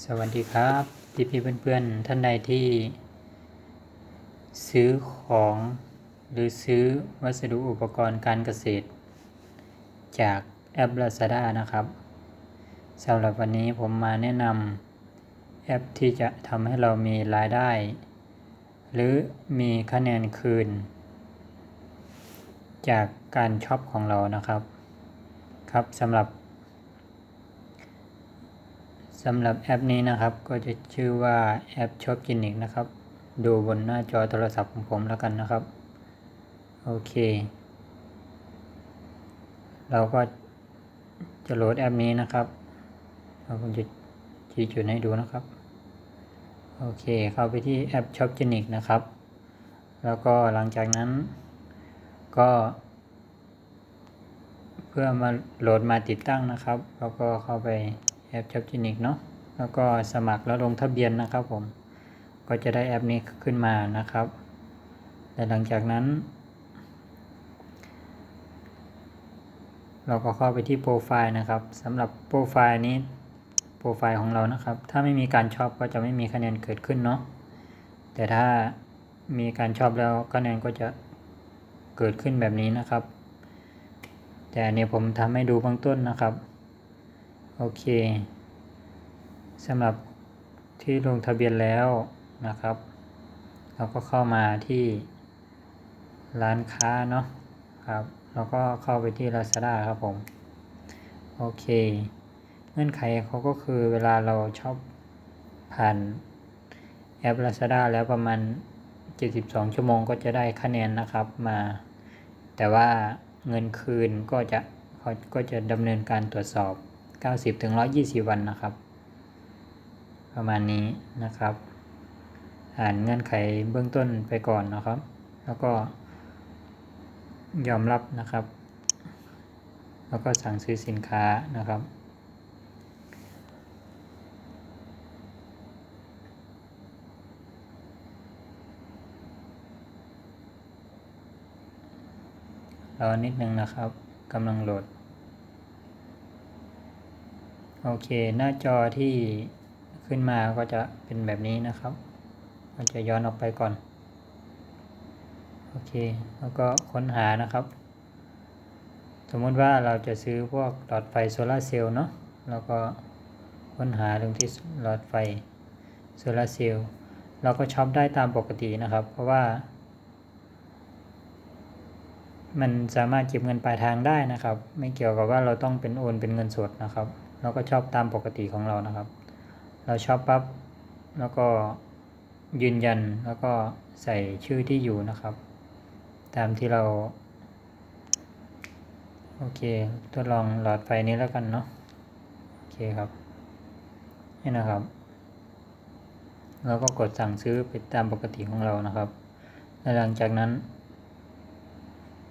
สวัสดีครับพี่พี่เพื่อนๆ ท่านใดที่ ซื้อของหรือซื้อวัสดุอุปกรณ์การเกษตร จากแอป Lazada นะครับสำหรับวันนี้ผมมาแนะนำแอปที่จะทำให้เรามีรายได้ หรือมีคะแนนคืน จากการช็อปของเรานะครับ ครับสำหรับ สำหรับแอปนี้นะครับก็จะชื่อว่าแอปช็อปกินิกนะครับ ดูบนหน้าจอโทรศัพท์ของผมแล้วกันนะครับ โอเค เราก็จะโหลดแอปนี้นะครับเราผมจะชี้จุดให้ดูนะครับ โอเค เข้าไปที่แอปช็อปกินิกนะครับ แล้วก็หลังจากนั้น ก็ เพื่อมาโหลดมาติดตั้งนะครับ แล้วก็เข้าไป แอปช็อปจินิกเนาะแล้วก็สมัครแล้วลงทะเบียนนะครับผม ก็จะได้แอปนี้ขึ้นมานะครับและหลังจากนั้น เราก็เข้าไปที่โปรไฟล์นะครับสำหรับโปรไฟล์นี้โปรไฟล์ของเรานะครับ ถ้าไม่มีการชอบก็จะไม่มีคะแนนเกิดขึ้นเนาะแต่ถ้ามีการชอบแล้วคะแนนก็จะเกิดขึ้นแบบนี้นะครับ แต่อันนี้ผมทำให้ดูเบื้องต้นนะครับ โอเคสำหรับที่ลงทะเบียนแล้วนะครับ เราก็เข้ามาที่ร้านค้าเนาะครับแล้วก็เข้าไปที่ Lazada ครับผม โอเค เงื่อนไขเขาก็คือเวลาเราชอบผ่านแอป Lazada แล้วประมาณ 72 ชั่วโมงก็จะได้คะแนนนะครับมา แต่ว่าเงินคืนก็จะเขาก็จะดำเนินการตรวจสอบ 90ถึง120 วันนะครับ ประมาณนี้นะครับ อ่านเงื่อนไขเบื้องต้นไปก่อนนะครับ แล้วก็ยอมรับนะครับ แล้วก็สั่งซื้อสินค้านะครับรอนิดนึงนะครับกำลังโหลด โอเค หน้าจอที่ขึ้นมาก็จะเป็นแบบนี้นะครับเราจะย้อนออกไปก่อน โอเค แล้วก็ค้นหานะครับ สมมติว่าเราจะซื้อพวกหลอดไฟโซลาเซลล์เนาะ แล้วก็ค้นหาตรงที่หลอดไฟโซลาเซลล์เราก็ช็อปได้ตามปกตินะครับ เพราะว่า มันสามารถเก็บเงินปลายทางได้นะครับ ไม่เกี่ยวกับว่าเราต้องเป็นโอนเป็นเงินสดนะครับ เราก็ชอบตามปกติของเรานะครับ เราชอบปั๊บแล้วก็ยืนยันแล้วก็ใส่ชื่อที่อยู่นะครับ ตามที่เราโอเคทดลองหลอดไฟนี้แล้วกันเนาะโอเคครับนี่นะครับเราก็กดสั่งซื้อไปตามปกติของเรานะครับ และหลังจากนั้น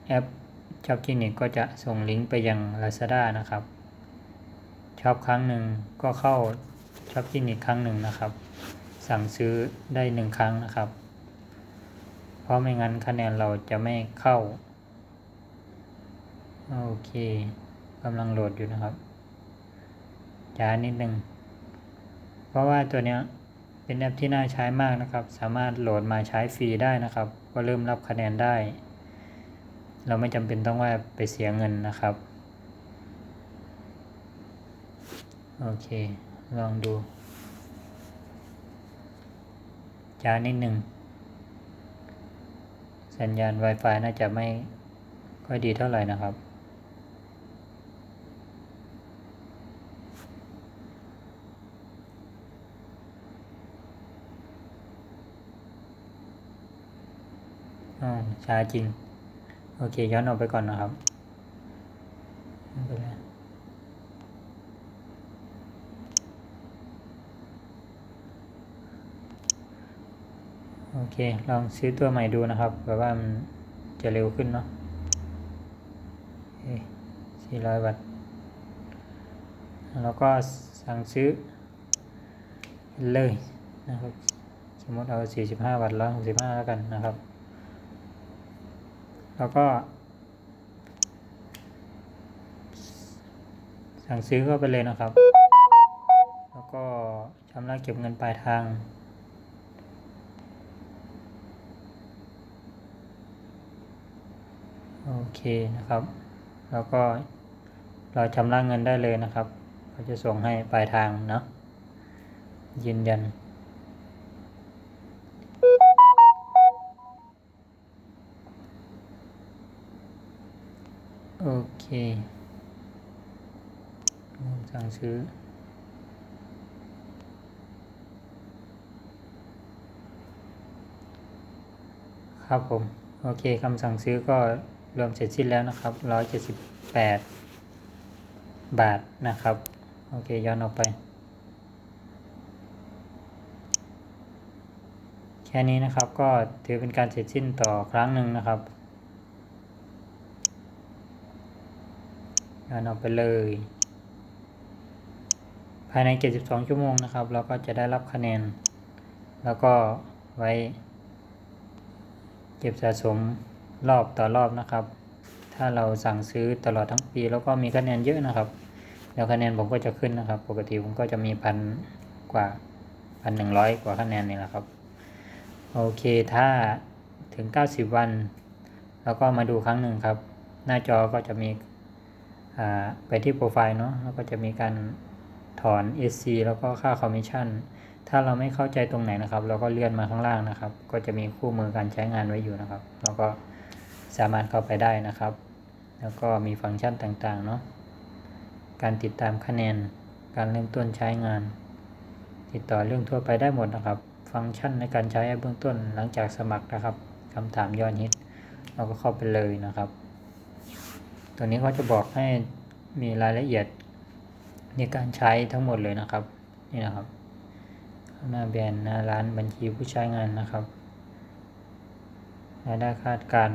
แอปช็อปคลินิกก็จะส่งลิงก์ไปยัง Lazada นะครับ ช็อปครั้งหนึ่งก็เข้าช็อปคลินิกครั้งหนึ่งนะครับ สั่งซื้อได้หนึ่งครั้งนะครับ เพราะไม่งั้นคะแนนเราจะไม่เข้า โอเคกำลังโหลดอยู่นะครับช้านิดนึง เพราะว่าตัวเนี้ยเป็นแอปที่น่าใช้มากนะครับ สามารถโหลดมาใช้ฟรีได้นะครับ ก็เริ่มรับคะแนนได้ เราไม่จำเป็นต้องว่าไปเสียเงินนะครับ โอเค ลองดูช้านิดหนึ่ง สัญญาณ Wi-Fi น่าจะไม่ค่อยดีเท่าไหร่นะครับอ๋อช้าจริง โอเค ย้อนออกไปก่อนนะครับไม่เป็นไร โอเค ลองซื้อตัวใหม่ดูนะครับแบบว่ามันจะเร็วขึ้นเนาะสี่ร้อยวัตต์แล้วก็สั่งซื้อเลยนะครับ สมมติเอา 45 วัตต์165 แล้วกันนะครับ แล้วก็ สั่งซื้อเข้าไปเลยนะครับ แล้วก็ชำระเก็บเงินปลายทาง โอเคนะครับ แล้วก็เราชำระเงินได้เลยนะครับเขาจะส่งให้ปลายทางเนาะยืนยัน โอเคสั่งซื้อครับผม โอเคคำสั่งซื้อก็ รวมเสร็จสิ้นแล้วนะครับร้อยเจ็ดสิบแปดบาทนะครับ โอเค ย้อนออกไป แค่นี้นะครับก็ถือเป็นการเสร็จสิ้นต่อครั้งหนึ่งนะครับ ย้อนออกไปเลย ภายใน 72 ชั่วโมงนะครับ เราก็จะได้รับคะแนน แล้วก็ไว้ เก็บสะสม รอบต่อรอบนะครับ ถ้าเราสั่งซื้อตลอดทั้งปี แล้วก็มีคะแนนเยอะนะครับ แล้วคะแนนผมก็จะขึ้นนะครับ ปกติผมก็จะมีพันกว่าพันหนึ่งร้อยกว่าคะแนนนี่แหละครับ โอเคถ้าถึง 90 วัน แล้วก็มาดูครั้งหนึ่งครับ หน้าจอก็จะมีไปที่โปรไฟล์เนาะแล้วก็จะมีการถอน SC แล้วก็ค่าคอมมิชชั่น ถ้าเราไม่เข้าใจตรงไหนนะครับ เราก็เลื่อนมาข้างล่างนะครับ ก็จะมีคู่มือการใช้งานไว้อยู่นะครับเราก็ สามารถเข้าไปได้นะครับ แล้วก็มีฟังก์ชันต่างๆเนาะการติดตามคะแนน การเริ่มต้นใช้งาน ติดต่อเรื่องทั่วไปได้หมดนะครับ ฟังก์ชันในการใช้เบื้องต้นหลังจากสมัครนะครับคำถามยอดฮิตเราก็เข้าไปเลยนะครับ ตัวนี้เขาจะบอกให้มีรายละเอียดในการใช้ทั้งหมดเลยนะครับ นี่นะครับ หน้าแบรนด์หน้าร้านบัญชีผู้ใช้งานนะครับรายได้คาดการ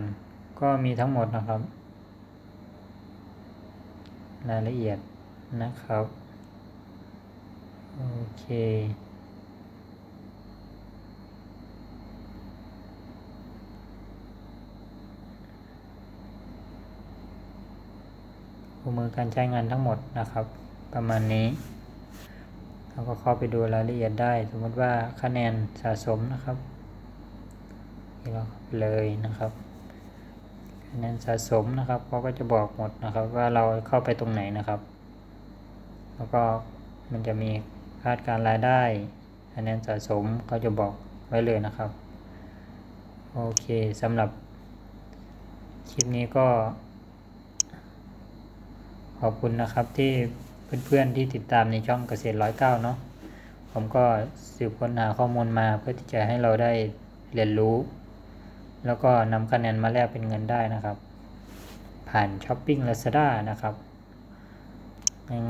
ก็มีทั้งหมดนะครับ รายละเอียดนะครับ โอเค คู่มือการใช้งานทั้งหมดนะครับ ประมาณนี้เราก็เข้าไปดูรายละเอียดได้ สมมติว่าคะแนนสะสมนะครับที่เราเลยนะครับ คะแนนสะสมนะครับเขาก็จะบอกหมดนะครับ ว่าเราเข้าไปตรงไหนนะครับ แล้วก็มันจะมีคาดการรายได้คะแนนสะสมเขาจะบอกไว้เลยนะครับ โอเคสำหรับคลิปนี้ก็ ขอบคุณนะครับที่เพื่อนๆที่ติดตามในช่องเกษตรร้อยเก้าเนาะผมก็สืบค้นหาข้อมูลมาเพื่อที่จะให้เราได้เรียนรู้ แล้วก็นำคะแนนมาแลกเป็นเงินได้นะครับ ผ่านช้อปปิ้ง Lazada นะครับ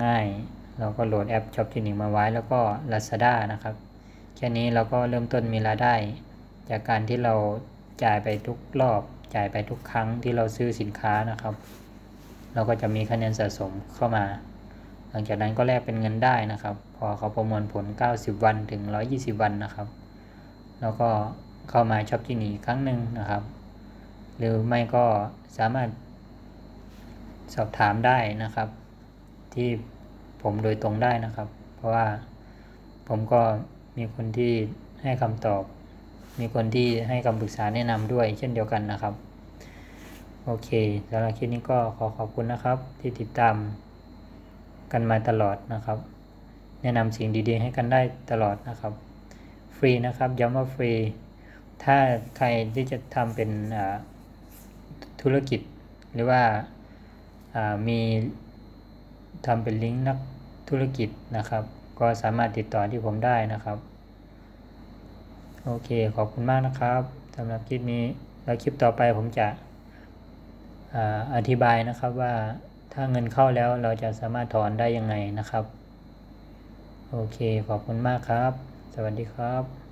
ง่ายๆ เราก็โหลดแอปช้อปที่หนึ่งมาไว้แล้วก็ Lazada นะครับ แค่นี้เราก็เริ่มต้นมีรายได้ จากการที่เราจ่ายไปทุกรอบ จ่ายไปทุกครั้งที่เราซื้อสินค้านะครับ เราก็จะมีคะแนนสะสมเข้ามา หลังจากนั้นก็แลกเป็นเงินได้นะครับ พอเขาประมวลผล 90 วันถึง 120 วันนะครับ แล้วก็ เข้ามาช็อปที่นี่ครั้งหนึ่งนะครับ หรือไม่ก็สามารถสอบถามได้นะครับ ที่ผมโดยตรงได้นะครับ เพราะว่าผมก็มีคนที่ให้คำตอบ มีคนที่ให้คำปรึกษาแนะนำด้วยเช่นเดียวกันนะครับ โอเคสำหรับคลิปนี้ก็ขอขอบคุณนะครับ ที่ติดตามกันมาตลอดนะครับ แนะนำสิ่งดีๆ ให้กันได้ตลอดนะครับ ฟรีนะครับย้ำว่าฟรี ถ้าใครที่จะทำเป็นธุรกิจหรือว่ามีทำเป็นลิงก์นักธุรกิจนะครับ ก็สามารถติดต่อที่ผมได้นะครับ โอเคขอบคุณมากนะครับสำหรับคลิปนี้แล้วคลิปต่อไปผมจะอธิบายนะครับว่าถ้าเงินเข้าแล้วเราจะสามารถถอนได้ยังไงนะครับ โอเคขอบคุณมากครับ สวัสดีครับ